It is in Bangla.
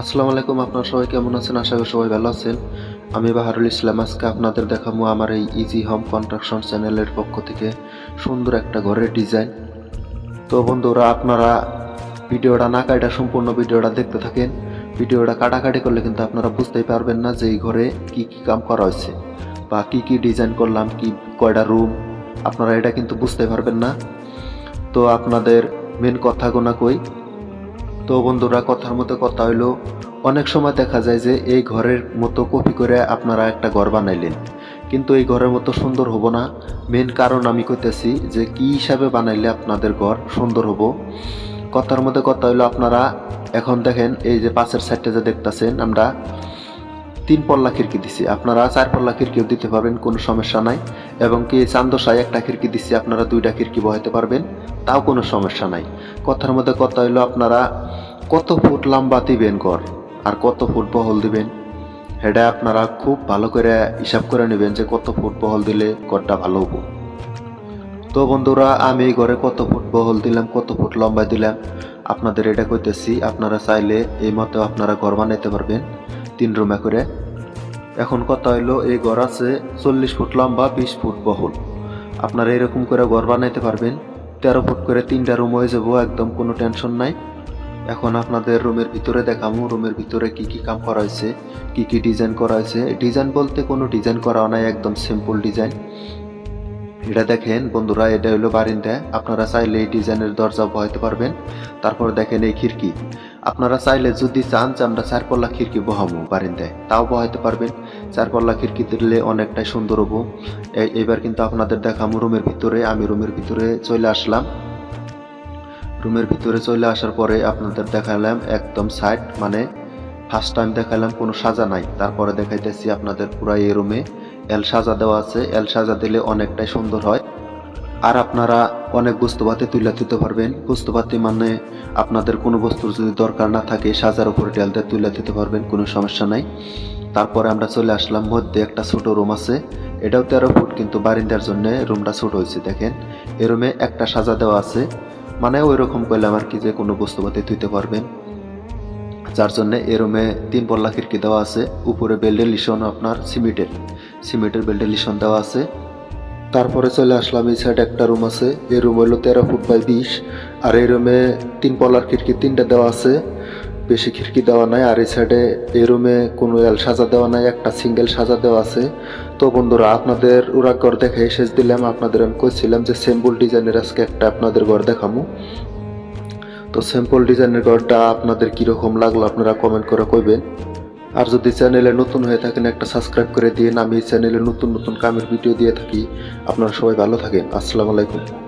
আসসালামু আলাইকুম, আপনারা সবাই কেমন আছেন? আশা করি সবাই ভালো আছেন। আমি বাহারুল ইসলাম। আজকে আপনাদের দেখাবো আমার এই ইজি হোম কনস্ট্রাকশন চ্যানেলের পক্ষ থেকে সুন্দর একটা ঘরের ডিজাইন তো বন্ধুরা, আপনারা ভিডিওটা না কাটা সম্পূর্ণ ভিডিওটা দেখতে থাকেন। ভিডিওটা কাটাকাটি করলে কিন্তু আপনারা বুঝতেই পারবেন না যে এই ঘরে কি কি কাম করা হয়েছে বা কি কি ডিজাইন করলাম, কি কয়টা রুম আপনারা এটা কিন্তু বুঝতে পারবেন না। তো আপনাদের মেন কথা গোনা কই তো বন্ধুরা, কথার মতো কথা হইল। অনেক সময় দেখা যায় যে এই ঘরের মতো কপি করে আপনারা একটা ঘর বানাইলেন। কিন্তু এই ঘরের মতো সুন্দর হব না। মেন কারণ আমি কইতেছি যে কি হিসাবে বানাইলে আপনাদের ঘর সুন্দর হব। কথার মধ্যে কথা হইল, আপনারা এখন দেখেন এই যে পাশের সাইডটা যে দেখতেছেন, আমরা তিন পল্লা খিড়কি দিছি। আপনারা চার পল্লা খিড়কিও দিতে পারবেন, কোনো সমস্যা নাই। এবং কি চান্দশায় একটা খিড়কি দিছি, আপনারা দুইটা খিড়কি বহাইতে পারবেন, তাও কোনো সমস্যা নাই। কথার মধ্যে কথা হইল, আপনারা কত ফুট লম্বা দিবেন ঘর আর কত ফুট বহল দিবেন? সেটা আপনারা খুব ভালো করে হিসাব করে নেবেন যে কত ফুট বহল দিলে ঘরটা ভালো হব। তো বন্ধুরা, আমি এই ঘরে কত ফুট বহল দিলাম, কত ফুট লম্বা দিলাম, আপনাদের এটা কইতেছি, আপনারা চাইলে এই মতো আপনারা ঘর বানাইতে পারবেন, তিন রুমে করে। এখন কথা হইল, এই ঘর আছে চল্লিশ ফুট লম্বা, বিশ ফুট বহল। আপনারা এরকম করে ঘর বানাইতে পারবেন। তেরো ফুট করে তিনটা রুম হয়ে যাব, একদম কোনো টেনশন নাই। এখন আপনাদের রুমের ভিতরে দেখামু, রুমের ভিতরে কি কি কাম করা হয়েছে, কি কি ডিজাইন করা হয়েছে। ডিজাইন বলতে কোনো ডিজাইন করা নাই, একদম সিম্পল ডিজাইন এটা দেখেন বন্ধুরা, এটা হলো বারিন্দা। আপনারা চাইলে এই ডিজাইনের দরজা বহাইতে পারবেন। তারপর দেখেন এই খিড়কি। আপনারা চাইলে যদি চান যে আমরা চার পল্লা খিড়কি বহামু বারিন্দায়, তাও বহাইতে পারবেন। চার পল্লা খিড়কি দিলে অনেকটাই সুন্দর হব। এবার কিন্তু আপনাদের দেখামু রুমের ভিতরে, আমি রুমের ভিতরে চলে আসলাম। রুমের ভিতরে চলে আসার পরে আপনাদের দেখালাম একদম সাইড মানে ফার্স্ট টাইম দেখালাম কোনো সাজা নাই। তারপরে দেখাইতেছি আপনাদের পুরো এই রুমে এল সাজা দেওয়া আছে। এল সাজা দিলে অনেকটাই সুন্দর হয়। আর আপনারা অনেক বস্তুপাতি তুলে দিতে পারবেন। বস্তুপাতি মানে আপনাদের কোনো বস্তুর যদি দরকার না থাকে, সাজার উপরে ডেলতে তুলে দিতে পারবেন, কোনো সমস্যা নাই। তারপরে আমরা চলে আসলাম মধ্যে একটা ছোট রুম আছে। এটাও তেরো ফুট, কিন্তু বারিন্দার জন্য রুমটা ছোট হয়েছে, দেখেন। এই রুমে একটা সাজা দেওয়া আছে। মানে ওই রকম করলাম আর কি যে কোনো বস্তুপাতি ধুইতে পারবেন। যার জন্য এ রুমে তিন পল্লা খিড়কি দেওয়া আছে। উপরে বেল্টের লিশন আপনার সিমেন্টের। সিমেন্টের বেল্টের লিশন দেওয়া আছে। তারপরে চলে আসলাম এই সাইডে একটা রুম আছে। এই রুম হলো তেরো ফুট বাই বিশ। আর এই রুমে তিন পলার খিড়কি তিনটা দেওয়া আছে। বেশি খিড়কি দেওয়া নাই। আর এই সাইডে এই রুমে কোনো এল সাজা দেওয়া নাই, একটা সিঙ্গেল সাজা দেওয়া আছে। তো বন্ধুরা, আপনাদের ওরা ঘর দেখে শেষ দিলাম। আপনাদের আমি কইছিলাম যে সিম্পল ডিজাইনের আজকে একটা আপনাদের ঘর দেখামু। তো সিম্পল ডিজাইনের ঘরটা আপনাদের কীরকম লাগল আপনারা কমেন্ট করে কইবেন। আর যদি চ্যানেলে নতুন হয়ে থাকেন, একটা সাবস্ক্রাইব করে দিন। আমি চ্যানেলে নতুন নতুন কামের ভিডিও দিয়ে থাকি। আপনারা সবাই ভালো থাকেন। আসসালামু আলাইকুম।